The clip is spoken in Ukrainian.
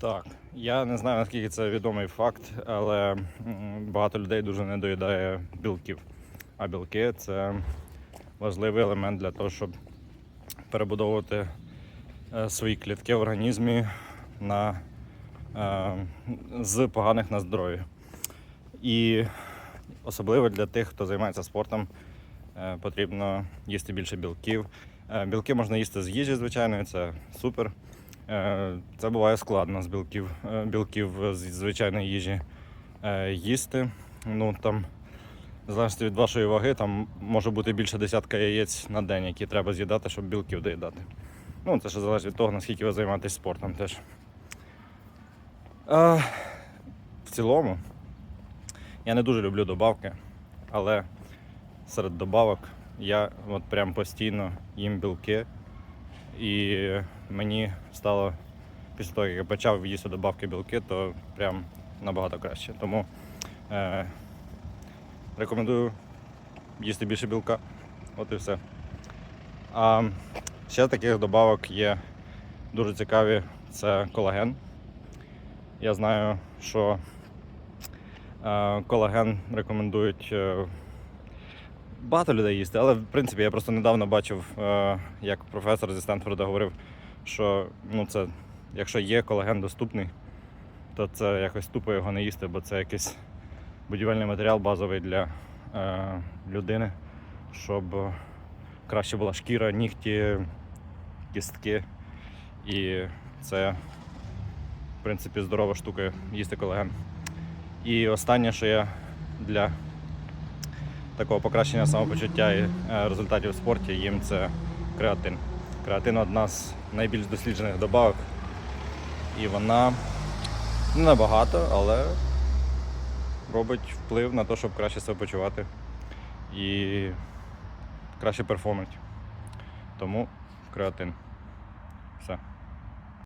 Так, я не знаю наскільки це відомий факт, але багато людей дуже не доїдає білків. А білки це важливий елемент для того, щоб перебудовувати е, свої клітки в організмі на, е, з поганих на здоров'я. І особливо для тих, хто займається спортом, е, потрібно їсти більше білків. Білки можна їсти з їжі, звичайно, це супер. Е, Це буває складно з білків, е, білків з звичайної їжі е, їсти. Ну там, в залежності від вашої ваги, там може бути більше десятка яєць на день, які треба з'їдати, щоб білків доїдати. Ну, це ще залежить від того, наскільки ви займаєтесь спортом теж. В цілому, я не дуже люблю добавки, але серед добавок я от прям постійно їм білки. І мені стало після того, як я почав їсти добавки білки, то прям набагато краще. Тому е, рекомендую їсти більше білка. От і все. А ще таких добавок є дуже цікаві. Це колаген. Я знаю, що е, колаген рекомендують е, багато людей їсти, але в принципі я просто недавно бачив, е, як професор зі Стенфорда говорив, що ну, це, якщо є колаген доступний, то це якось тупо його не їсти, бо це якийсь будівельний матеріал базовий для е, людини, щоб краще була шкіра, нігті, кістки. І це, в принципі, здорова штука їсти колаген. І останнє, що я для такого покращення самопочуття і е, результатів в спорті їм це креатин. Креатин одна з найбільш досліджених добавок. І вона не набагато, але робить вплив на те, щоб краще себе почувати і краще перформити. Тому креатин. Все.